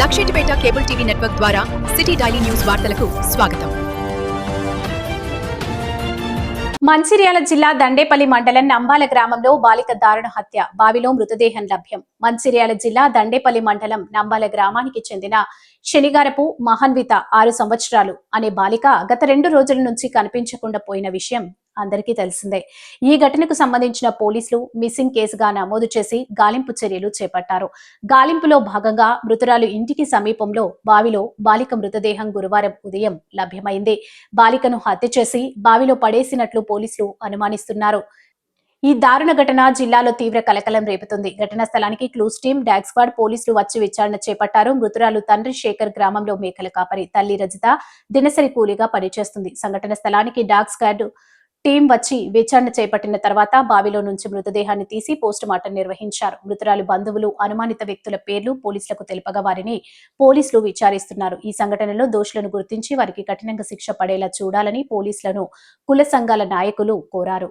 Luxettipet cable TV network ద్వారా city daily news వార్తలకు స్వాగతం. మంచిర్యాల జిల్లా దండేపల్లి మండలం నంబాల గ్రామంలో బాలిక దారుణ హత్య బావిలో మృతదేహం లభ్యం. మంచిర్యాల జిల్లా దండేపల్లి మండలం నంబాల గ్రామానికి చెందిన శనిగారపు మహన్విత ఆరు సంవత్సరాలు అనే బాలిక గత రెండు రోజుల నుంచి కనిపించకుండా పోయిన విషయం అందరికీ తెలిసిందే. ఈ ఘటనకు సంబంధించిన పోలీసులు మిస్సింగ్ కేసుగా నమోదు చేసి గాలింపు చర్యలు చేపట్టారు. గాలింపులో భాగంగా మృతురాలు ఇంటికి సమీపంలో బావిలో బాలిక మృతదేహం గురువారం ఉదయం లభ్యమైంది. బాలికను హత్య చేసి బావిలో పడేసినట్లు పోలీసులు అనుమానిస్తున్నారు. ఈ దారుణ ఘటన జిల్లాలో తీవ్ర కలకలం రేపుతుంది. ఘటనా స్థలానికి క్లూస్ టీం డాగ్ స్క్వాడ్ పోలీసులు వచ్చి విచారణ చేపట్టారు. మృతురాలు తండ్రి శేఖర్ గ్రామంలో మేకల కాపరి తల్లి రజిత దినసరి కూలీగా పనిచేస్తుంది. సంఘటన స్థలానికి డాగ్ స్క్వాడ్ టీం వచ్చి విచారణ చేపట్టిన తర్వాత బావిలో నుంచి మృతదేహాన్ని తీసి పోస్టు మార్టం నిర్వహించారు. మృతురాలు బంధువులు అనుమానిత వ్యక్తుల పేర్లు పోలీసులకు తెలుపగా వారిని పోలీసులు విచారిస్తున్నారు. ఈ సంఘటనలో దోషులను గుర్తించి వారికి కఠినంగా శిక్ష పడేలా చూడాలని పోలీసులను కుల సంఘాల నాయకులు కోరారు.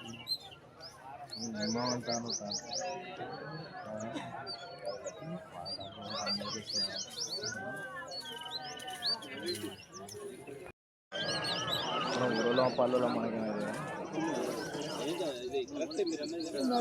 నా తమ్ముడిని ఇస్తే నాకు నా తమ్ముడిని ఊరిలో పల్లెలో మనకి నా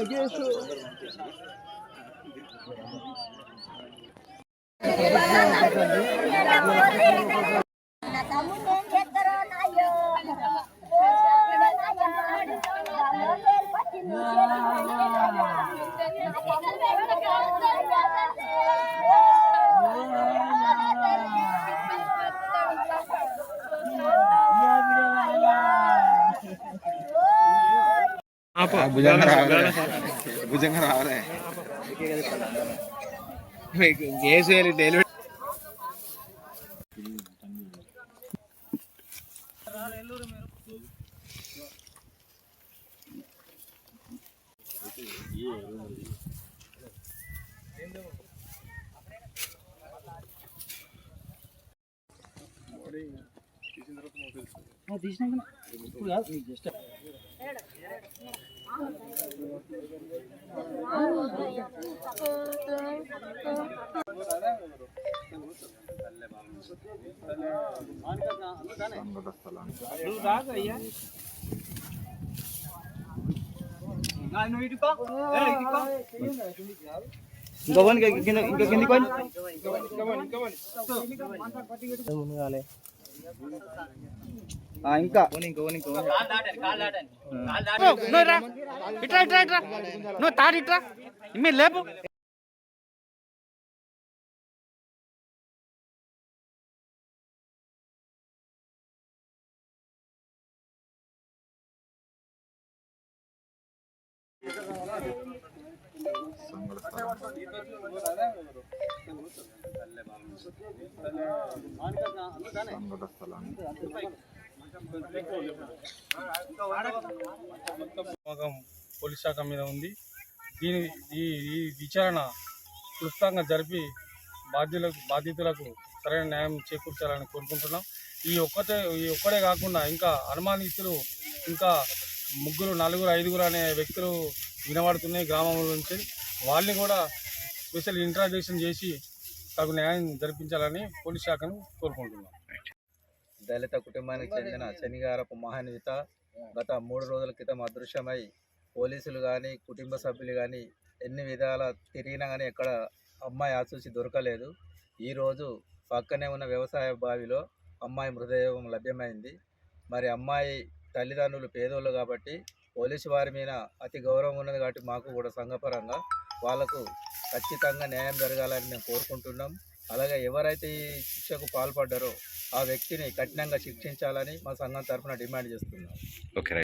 భుజంగా రావాలి భుజంగా రావాలి కేసు డైలీ ఇంకొకటి కింద ఇంకా కింది కొని ఇంకా. ఇట్లా ఇట్లా ఇట్లా నువ్వు తాడు మీరు లేపు. నమ్మకం పోలీస్ శాఖ మీద ఉంది. దీని ఈ ఈ విచారణ క్లుప్తంగా జరిపి బాధ్యులకు బాధితులకు సరైన న్యాయం చేకూర్చాలని కోరుకుంటున్నాం. ఈ ఒక్కటే ఈ ఒక్కడే కాకుండా ఇంకా అనుమానితులు ఇంకా ముగ్గురు నలుగురు ఐదుగురు అనే వ్యక్తులు వినబడుతున్నాయి గ్రామంలో నుంచి. వాళ్ళని కూడా స్పెషల్ ఇంట్రాగేషన్ చేసి తగు న్యాయం జరిపించాలని పోలీస్ శాఖను కోరుకుంటున్నాం. దళిత కుటుంబానికి చెందిన శనిగారపు మహాన్విత గత మూడు రోజుల క్రితం అదృశ్యమై పోలీసులు కానీ కుటుంబ సభ్యులు కానీ ఎన్ని విధాల తిరిగినా కానీ ఎక్కడ అమ్మాయి ఆచూసి దొరకలేదు. ఈరోజు పక్కనే ఉన్న వ్యవసాయ బావిలో అమ్మాయి మృతదేహం లభ్యమైంది. మరి అమ్మాయి తల్లిదండ్రులు పేదోళ్ళు కాబట్టి పోలీసు వారి మీద అతి గౌరవం ఉన్నది కాబట్టి మాకు కూడా సంఘపరంగా వాళ్ళకు ఖచ్చితంగా న్యాయం జరగాలని మేము కోరుకుంటున్నాం. అలాగే ఎవరైతే ఈ శిక్షకు పాల్పడ్డారో ఆ వ్యక్తిని కఠినంగా శిక్షించాలని మా సంఘం తరఫున డిమాండ్ చేస్తున్నాం. ఓకే